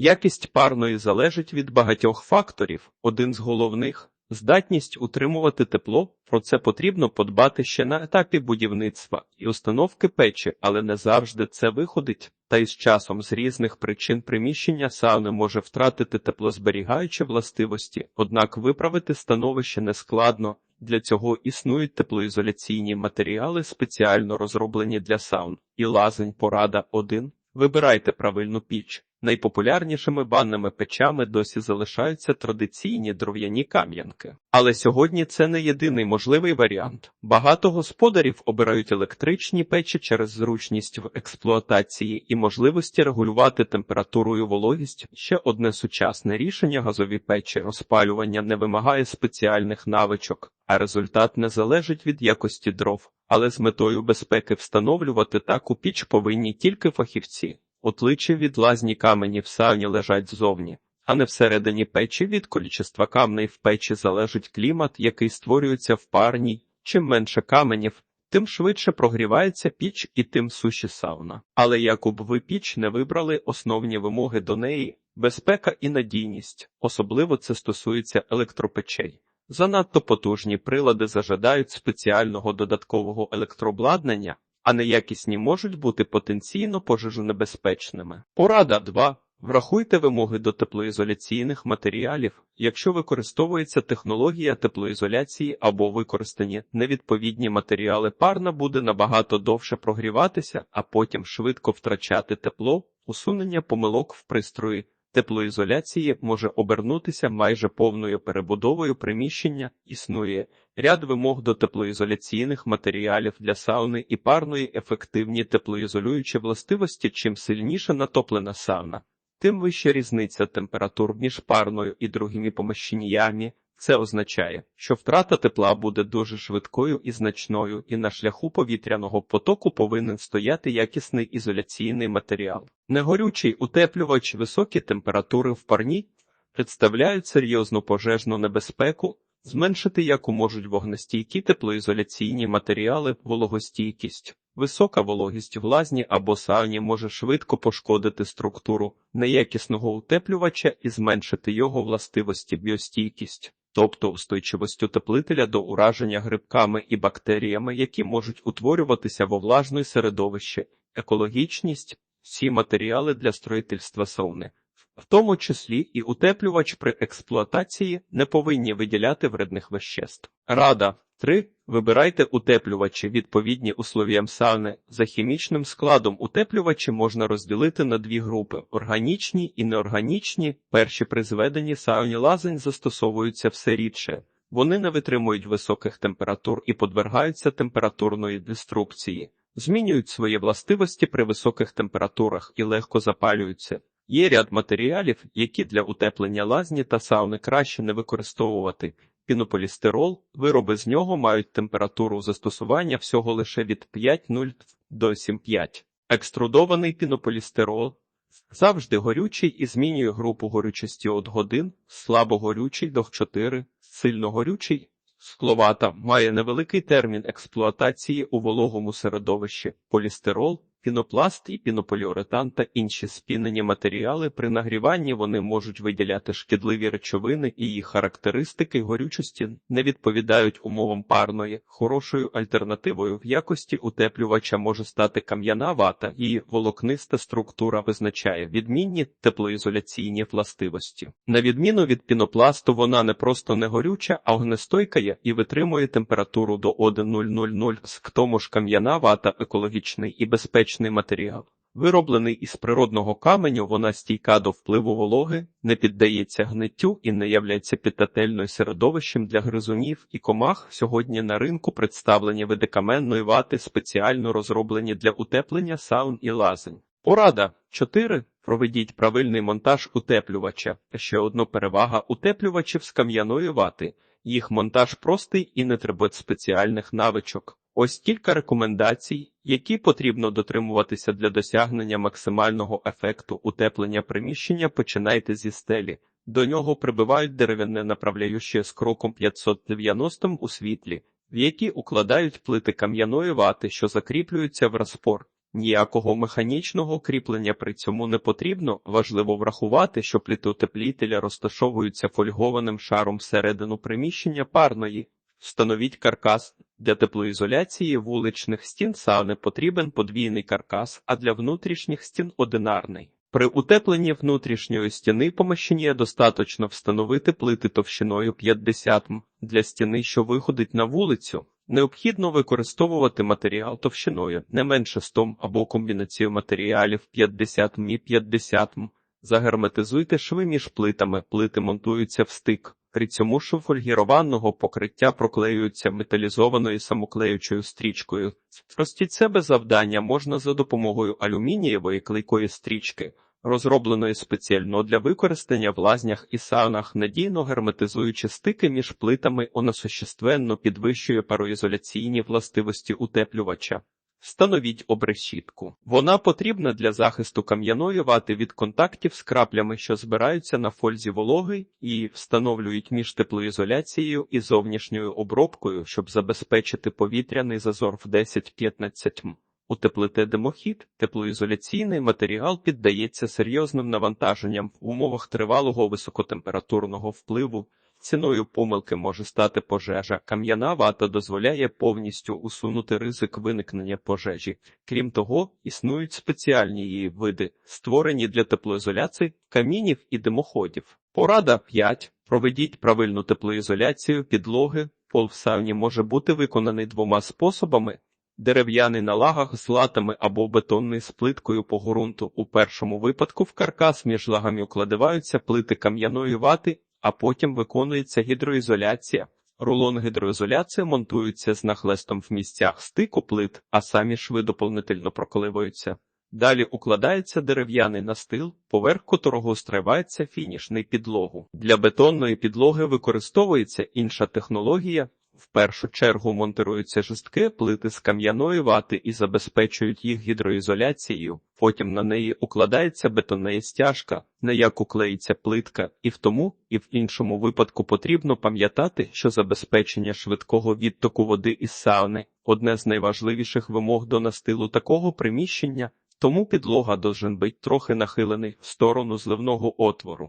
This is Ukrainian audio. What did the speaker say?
Якість парної залежить від багатьох факторів. Один з головних здатність утримувати тепло. Про це потрібно подбати ще на етапі будівництва і установки печі, але не завжди це виходить. Та із часом з різних причин приміщення сауни може втратити теплозберігаючі властивості, однак виправити становище нескладно. Для цього існують теплоізоляційні матеріали, спеціально розроблені для саун. І лазень порада 1. Вибирайте правильну піч. Найпопулярнішими банними печами досі залишаються традиційні дров'яні кам'янки. Але сьогодні це не єдиний можливий варіант. Багато господарів обирають електричні печі через зручність в експлуатації і можливості регулювати температуру і вологість. Ще одне сучасне рішення газові печі розпалювання не вимагає спеціальних навичок, а результат не залежить від якості дров. Але з метою безпеки встановлювати таку піч повинні тільки фахівці. Отличі від лазні камені в сауні лежать ззовні, а не всередині печі від количества камней в печі залежить клімат, який створюється в парній. Чим менше каменів, тим швидше прогрівається піч і тим суші сауна. Але яку б ви піч не вибрали основні вимоги до неї, безпека і надійність, особливо це стосується електропечей. Занадто потужні прилади зажадають спеціального додаткового електрообладнання, а неякісні можуть бути потенційно пожежонебезпечними. Порада 2. Врахуйте вимоги до теплоізоляційних матеріалів, якщо використовується технологія теплоізоляції або використані невідповідні матеріали, парна буде набагато довше прогріватися, а потім швидко втрачати тепло, усунення помилок в пристрої. Теплоізоляції може обернутися майже повною перебудовою приміщення, існує ряд вимог до теплоізоляційних матеріалів для сауни і парної ефективні теплоізолюючі властивості. Чим сильніше натоплена сауна, тим вища різниця температур між парною і другими поміщеннями. Це означає, що втрата тепла буде дуже швидкою і значною, і на шляху повітряного потоку повинен стояти якісний ізоляційний матеріал. Негорючий утеплювач високі температури в парні представляють серйозну пожежну небезпеку, зменшити яку можуть вогнестійкі теплоізоляційні матеріали, вологостійкість. Висока вологість в лазні або сауні може швидко пошкодити структуру неякісного утеплювача і зменшити його властивості біостійкість тобто устойчивість утеплителя до ураження грибками і бактеріями, які можуть утворюватися во влажної середовище, екологічність, всі матеріали для строїтельства сауни, в тому числі і утеплювач при експлуатації не повинні виділяти вредних веществ. Рада 3. Вибирайте утеплювачі відповідні условіям сауни. За хімічним складом утеплювачі можна розділити на дві групи: органічні і неорганічні. Перші при зведенні сауні лазень застосовуються все рідше. Вони не витримують високих температур і подвергаються температурної деструкції, змінюють свої властивості при високих температурах і легко запалюються. Є ряд матеріалів, які для утеплення лазні та сауни краще не використовувати. Пінополістирол, вироби з нього мають температуру застосування всього лише від 5,0 до 7,5. Екструдований пінополістирол завжди горючий і змінює групу горючості від годин, слабогорючий до 4, сильно горючий. Скловата має невеликий термін експлуатації у вологому середовищі. Полістирол Пінопласт і пінополіуретан та інші спінені матеріали при нагріванні вони можуть виділяти шкідливі речовини і їх характеристики горючості не відповідають умовам парної. Хорошою альтернативою в якості утеплювача може стати кам'яна вата, її волокниста структура визначає відмінні теплоізоляційні властивості. На відміну від пінопласту, вона не просто не горюча, а огнестойкає і витримує температуру до 1,000. К тому ж кам'яна вата екологічний і безпечний безпечний матеріал. Вироблений із природного каменю, вона стійка до впливу вологи, не піддається гниттю і не являється підтательною середовищем для гризунів і комах. Сьогодні на ринку представлені види каменної вати, спеціально розроблені для утеплення саун і лазень. Порада 4. Проведіть правильний монтаж утеплювача. Ще одна перевага утеплювачів з кам'яної вати. Їх монтаж простий і не требує спеціальних навичок. Ось кілька рекомендацій, які потрібно дотримуватися для досягнення максимального ефекту утеплення приміщення. Починайте зі стелі. До нього прибивають дерев'яне направляюче з кроком 590 у світлі, в які укладають плити кам'яної вати, що закріплюються в розпор. Ніякого механічного кріплення при цьому не потрібно. Важливо врахувати, що пліти утеплітеля розташовуються фольгованим шаром всередину приміщення парної. Встановіть каркас. Для теплоізоляції вуличних стін сауни потрібен подвійний каркас, а для внутрішніх стін одинарний. При утепленні внутрішньої стіни помещення достатньо встановити плити товщиною 50 м. Для стіни, що виходить на вулицю, необхідно використовувати матеріал товщиною не менше 100 м або комбінацію матеріалів 50 м і 50 м. Загерметизуйте шви між плитами, плити монтуються в стик. При цьому шов фольгірованого покриття проклеюються металізованою самоклеючою стрічкою. Простіть себе завдання можна за допомогою алюмінієвої клейкої стрічки, розробленої спеціально для використання в лазнях і саунах, надійно герметизуючи стики між плитами, вона существенно підвищує пароізоляційні властивості утеплювача. Встановіть обрешітку. Вона потрібна для захисту кам'яної вати від контактів з краплями, що збираються на фользі вологи, і встановлюють між теплоізоляцією і зовнішньою обробкою, щоб забезпечити повітряний зазор в 10-15 м. Утеплите димохід, теплоізоляційний матеріал піддається серйозним навантаженням в умовах тривалого високотемпературного впливу. Ціною помилки може стати пожежа. Кам'яна вата дозволяє повністю усунути ризик виникнення пожежі. Крім того, існують спеціальні її види, створені для теплоізоляції камінів і димоходів. Порада 5. Проведіть правильну теплоізоляцію підлоги. Пол в сауні може бути виконаний двома способами. Дерев'яний на лагах з латами або бетонний з плиткою по ґрунту. У першому випадку в каркас між лагами укладаються плити кам'яної вати, а потім виконується гідроізоляція. Рулон гідроізоляції монтується з нахлестом в місцях стику плит, а самі шви доповнительно проколиваються. Далі укладається дерев'яний настил, поверх котрого стривається фінішний підлогу. Для бетонної підлоги використовується інша технологія. В першу чергу монтируються жорсткі плити з кам'яної вати і забезпечують їх гідроізоляцією. Потім на неї укладається бетонна стяжка, на яку клеїться плитка, і в тому, і в іншому випадку потрібно пам'ятати, що забезпечення швидкого відтоку води із сауни одне з найважливіших вимог до настилу такого приміщення, тому підлога должен бути трохи нахилений в сторону зливного отвору.